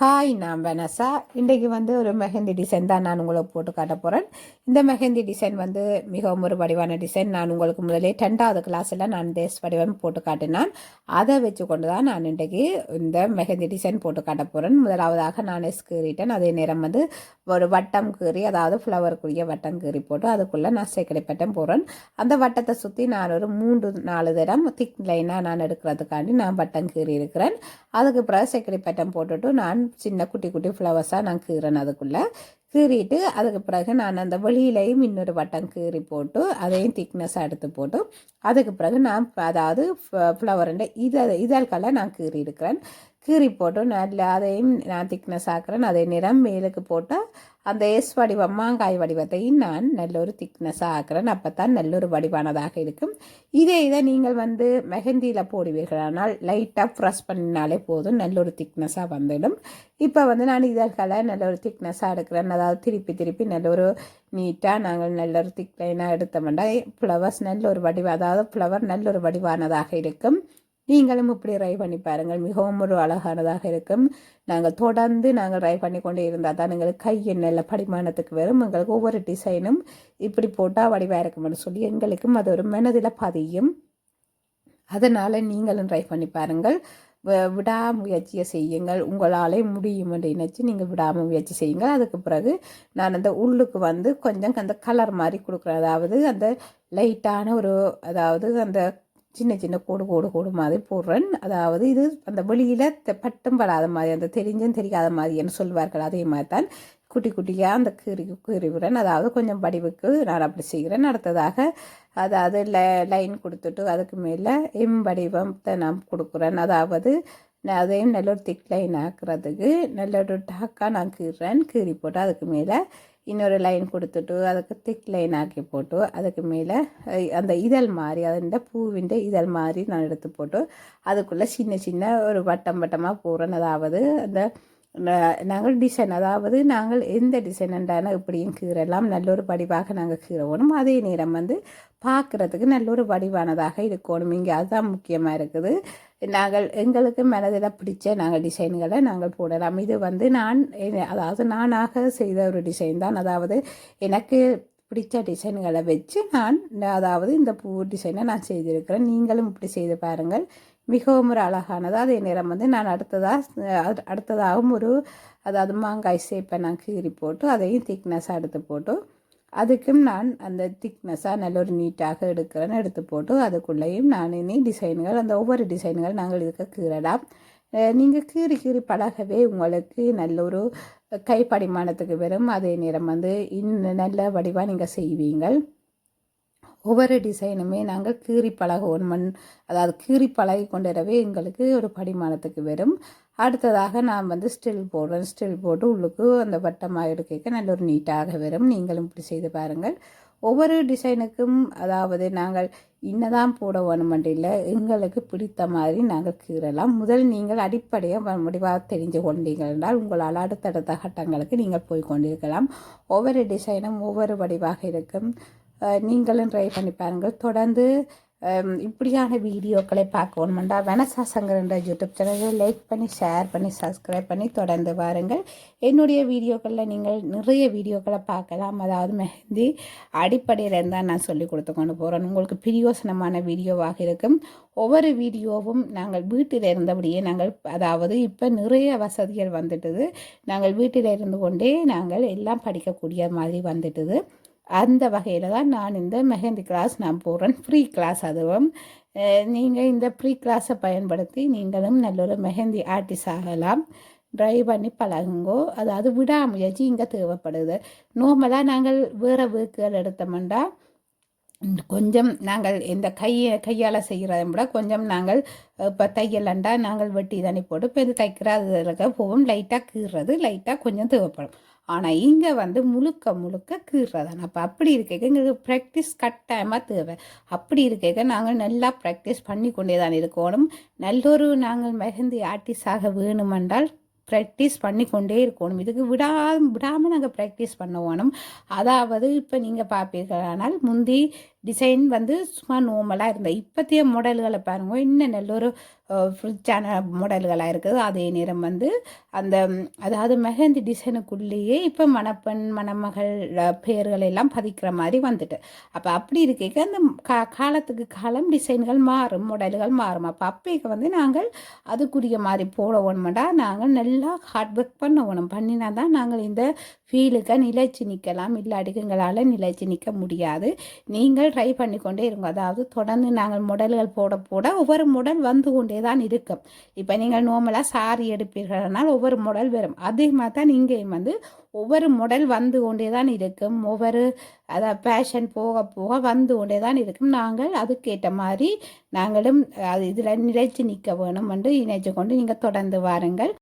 Hi நான் Vanessa. இன்றைக்கு வந்து ஒரு மெஹந்தி டிசைன் தான் நான் உங்களுக்கு போட்டு காட்ட போகிறேன் இந்த மெஹந்தி டிசைன் வந்து மிகவும் ஒரு வடிவான டிசைன் நான் உங்களுக்கு முதலே ரெண்டாவது கிளாஸில் நான் தேஸ் வடிவம் போட்டு காட்டினான். அதை வச்சு கொண்டு தான் நான் இன்றைக்கு இந்த மெஹந்தி டிசைன் போட்டு காட்ட போகிறேன் முதலாவதாக நான் எஸ் கீறிட்டேன். அதே நேரம் வந்து ஒரு வட்டம் கீறி அதாவது ஃப்ளவருக்குரிய வட்டம் கீறி போட்டு அதுக்குள்ளே நான் சேக்கடைப்பட்டம் போகிறேன் அந்த வட்டத்தை சுற்றி நான் ஒரு மூன்று நாலு தரம் திக் லைனாக நான் எடுக்கிறதுக்காண்டி நான் வட்டம் கீறி இருக்கிறேன் அதுக்கு பிறகு சேக்கடைப்பட்டம் போட்டுட்டு நான் சின்ன குட்டி குட்டி ஃப்ளவர்ஸாக நான் கீறேன் அதுக்குள்ளே. கீறிட்டு அதுக்கு பிறகு நான் அந்த வெளியிலையும் இன்னொரு வட்டம் கீறி போட்டு அதையும் திக்னஸாக எடுத்து போட்டு அதுக்கு பிறகு நான் அதாவது ஃப்ளவருண்ட இதழ் இதழ்களை நான் கீறி இருக்கிறேன் கீறி போட்டு நல்ல அதையும் நான் திக்னஸ் ஆக்குறேன். அதே நிறம் மேலுக்கு போட்டால் அந்த எஸ் வடிவம் மாங்காய் வடிவத்தையும் நான் நல்ல ஒரு திக்னஸாக ஆக்குறேன். அப்போ தான் நல்ல ஒரு வடிவானதாக இருக்கும். இதே இதை நீங்கள் வந்து மெஹந்தியில் போடுவீர்கள். ஆனால் லைட்டாக ப்ரெஸ் பண்ணினாலே போதும். நல்ல ஒரு திக்னஸாக வந்துடும். இப்போ வந்து நான் இதழ்களை நல்ல ஒரு திக்னஸாக எடுக்கிறேன். அதாவது திருப்பி திருப்பி நல்ல ஒரு நீட்டாக நாங்கள் நல்ல ஒரு திக் லைனாக எடுத்தோம்னா ஃப்ளவர்ஸ் நல்ல ஒரு வடிவ அதாவது ஃப்ளவர் நல்ல ஒரு வடிவானதாக இருக்கும். நீங்களும் இப்படி ட்ரை பண்ணி பாருங்கள். மிகவும் ஒரு அழகானதாக இருக்கும். நாங்கள் தொடர்ந்து நாங்கள் ட்ரை பண்ணி கொண்டே இருந்தால் தான் எங்களுக்கு கையின் நல்ல படிமானத்துக்கு வரும். எங்களுக்கு ஒவ்வொரு டிசைனும் இப்படி போட்டால் வடிவாக இருக்கும்னு சொல்லி எங்களுக்கும் அது ஒரு மனதில் பதியும். அதனால் நீங்களும் ட்ரை பண்ணி பாருங்கள். விடாமுயற்சியை செய்யுங்கள். உங்களாலே முடியும் என்று நினச்சி நீங்கள் விடாமல் முயற்சி செய்யுங்கள். அதுக்கு பிறகு நான் அந்த உள்ளுக்கு வந்து கொஞ்சம் அந்த கலர் மாதிரி கொடுக்குறேன். அதாவது அந்த லைட்டான ஒரு அதாவது அந்த சின்ன சின்ன கோடு கோடு கோடு மாதிரி போடுறேன். அதாவது இது அந்த வெளியில் பட்டும் படாத மாதிரி அந்த தெரிஞ்சும் தெரியாத மாதிரின்னு சொல்வார்கள். அதே மாதிரி தான் குட்டி குட்டியாக அந்த கீறி கீறி விடுறேன். அதாவது கொஞ்சம் படிவுக்கு நான் அப்படி செய்கிறேன். அடுத்ததாக அதாவது லைன் கொடுத்துட்டு அதுக்கு மேலே எம் வடிவத்தை நான் கொடுக்குறேன். அதாவது அதையும் நல்ல ஒரு திக் லைன் ஆக்குறதுக்கு நல்ல ஒரு டாக்காக நான் கீறுறேன் கீறி போட்டு அதுக்கு மேலே இன்னொரு லைன் கொடுத்துட்டு அதுக்கு திக் லைன் ஆக்கி போட்டு அதுக்கு மேலே அந்த இதழ் மாதிரி அந்த பூவிൻ്റെ இதழ் மாதிரி நான் எடுத்து போட்டு அதுக்குள்ளே சின்ன சின்ன ஒரு வட்டம் வட்டமாக போகிறேன் அதாவது அந்த நாங்கள் டிசைன் அதாவது நாங்கள் எந்த டிசைன் என்றாலும் இப்படியும் கீறலாம் நல்ல ஒரு வடிவாக நாங்கள் கீறணும் அதே நேரம் வந்து பார்க்குறதுக்கு நல்ல ஒரு வடிவானதாக இருக்கணும். இங்கே அதுதான் முக்கியமாக இருக்குது. நாங்கள் எங்களுக்கு மனதில் பிடிச்ச நாங்கள் டிசைன்களை நாங்கள் போடலாம். இது வந்து நான் அதாவது நானாக செய்த ஒரு டிசைன் தான். அதாவது எனக்கு பிடிச்ச டிசைன்களை வச்சு நான் அதாவது இந்த பூ டிசைனை நான் செய்திருக்கிறேன். நீங்களும் இப்படி செய்து பாருங்கள். மிகவும் ஒரு அழகானது. அதே நேரம் வந்து நான் அடுத்ததாக அடுத்ததாகவும் ஒரு அதாவது மாங்காய் சேப்பை நான் கீறி போட்டு அதையும் திக்னஸாக எடுத்து போட்டு அதுக்கும் நான் அந்த திக்னஸாக நல்ல ஒரு நீட்டாக எடுக்கிறேன்னு எடுத்து போட்டு அதுக்குள்ளேயும் நான் இனி டிசைன்கள் அந்த ஒவ்வொரு டிசைன்கள் நாங்கள் இதுக்கு கீறலாம். நீங்கள் கீறி கீறி பழகவே உங்களுக்கு நல்ல ஒரு கைப்படிமானத்துக்கு வரும். அதே நேரம் வந்து இன்னும் நல்ல வடிவாக நீங்கள் செய்வீங்கள். ஒவ்வொரு டிசைனுமே நாங்கள் கீறி பழகுவோம். மண் அதாவது கீறி பழகி கொண்டிடவே எங்களுக்கு ஒரு படிமானத்துக்கு வரும். அடுத்ததாக நான் வந்து ஸ்டில் போடுறேன். ஸ்டில் போட்டு உள்ளுக்கு அந்த வட்டமாக எடுக்க நல்ல ஒரு நீட்டாக வரும் நீங்களும் இப்படி செய்து பாருங்கள். ஒவ்வொரு டிசைனுக்கும் அதாவது நாங்கள் இன்னதான் போட வேணுமென்றில்லை எங்களுக்கு பிடித்த மாதிரி நாங்கள் கீறலாம். முதல் நீங்கள் அடிப்படையாக முடிவாக தெரிஞ்சு கொண்டீர்கள் என்றால் உங்களால் அடுத்தடுத்த கட்டங்களுக்கு நீங்கள் போய் கொண்டிருக்கலாம். ஒவ்வொரு டிசைனும் ஒவ்வொரு வடிவாக இருக்கும். நீங்களும் ட்ரை பண்ணி பாருங்கள். தொடர்ந்து Um, இப்படியான வீடியோக்களை பார்க்கணுமெண்டா வெனசா சங்கரன்ற யூடியூப் சேனலை லைக் பண்ணி ஷேர் பண்ணி சப்ஸ்கிரைப் பண்ணி தொடர்ந்து வாருங்கள். என்னுடைய வீடியோக்களில் நீங்கள் நிறைய வீடியோக்களை பார்க்கலாம். அதாவது மெஹந்தி அடிப்படையில் இருந்தால் நான் சொல்லி கொடுத்து கொண்டு போகிறேன் உங்களுக்கு பிரியோசனமான வீடியோவாக இருக்கும். ஒவ்வொரு வீடியோவும் நாங்கள் வீட்டில் இருந்தபடியே நாங்கள் அதாவது இப்போ நிறைய வசதிகள் வந்துட்டுது. நாங்கள் வீட்டில் இருந்து கொண்டே நாங்கள் எல்லாம் படிக்கக்கூடிய மாதிரி வந்துட்டுது. அந்த வகையில் தான் நான் இந்த மெஹந்தி கிளாஸ் நான் போகிறேன் ஃப்ரீ கிளாஸ் அதுவும். நீங்கள் இந்த ஃப்ரீ கிளாஸை பயன்படுத்தி நீங்களும் நல்ல ஒரு மெஹந்தி ஆர்டிஸ்ட் ஆகலாம். ட்ரை பண்ணி பழகுங்கோ. அதாவது விடாமுயற்சி இங்கே தேவைப்படுது. நார்மலாக நாங்கள் வேறு வீக்குகள் எடுத்தோம்னா கொஞ்சம் நாங்கள் இந்த கையை கையால் செய்கிறத விட கொஞ்சம் நாங்கள் இப்போ தையலண்டா நாங்கள் வெட்டி தண்ணி போட்டு இப்போ இது தைக்கிற அதில் போவோம். லைட்டாக கீறுறது லைட்டாக கொஞ்சம் தேவைப்படும். ஆனால் இங்கே வந்து முழுக்க முழுக்க கீறுறதான் அப்போ அப்படி இருக்க எங்களுக்கு ப்ராக்டிஸ் கட்டாயமாக தேவை. அப்படி இருக்க நாங்கள் நல்லா ப்ராக்டிஸ் பண்ணி கொண்டே தான் இருக்கணும். நல்லொரு நாங்கள் மெகந்தி ஆர்டிஸ்டாக வேணுமென்றால் ப்ராக்டிஸ் பண்ணி கொண்டே இருக்கணும். இதுக்கு விடா விடாமல் நாங்கள் ப்ராக்டிஸ் பண்ண வேணும். அதாவது இப்போ நீங்கள் பார்ப்பீர்களானால் முந்தி டிசைன் வந்து சும்மா நார்மலாக இருந்தது. இப்போத்தைய மாடல்களை பாருங்க. இன்னும் நல்ல ஒரு ஃப்ரிட்ஜான மாடல்களாக இருக்குது. அதே நேரம் வந்து அந்த அதாவது மெஹந்தி டிசைனுக்குள்ளேயே இப்போ மணப்பெண் மணமகள் பெயர்கள் எல்லாம் பதிக்கிற மாதிரி வந்துட்டு. அப்போ அப்படி இருக்க அந்த கா காலத்துக்கு காலம் டிசைன்கள் மாறும் மாடல்கள் மாறும். அப்போ அப்பைக்கு வந்து நாங்கள் அதுக்குரிய மாதிரி போட வேணுமெண்டா நாங்கள் நல்லா ஹார்ட் ஒர்க் பண்ண வேணும் பண்ணினா தான் நாங்கள் இந்த ஃபீலுக்கு நிலைச்சு நிற்கலாம் இல்லாட்டிக்கு எங்களால் நிலைச்சு நிற்க முடியாது. நீங்கள் ட்ரை பண்ணிக்கொண்டே இருக்கும் அதாவது தொடர்ந்து நாங்கள் முடல்கள் போட போட ஒவ்வொரு முடல் வந்து கொண்டே தான் இருக்கும். இப்போ நீங்கள் நார்மலாக சாரி எடுப்பீர்கள்னால் ஒவ்வொரு முடல் வரும். அதே மாதிரி தான் இங்கேயும் வந்து ஒவ்வொரு முடல் வந்து கொண்டே தான் இருக்கும். ஒவ்வொரு அதாவது பேஷன் போக போக வந்து கொண்டே தான் இருக்கும். நாங்கள் அதுக்கேற்ற மாதிரி நாங்களும் அது இதில் நிலைச்சு நிற்க வேணும் என்று இணைச்சு கொண்டு நீங்கள் தொடர்ந்து வாருங்கள்.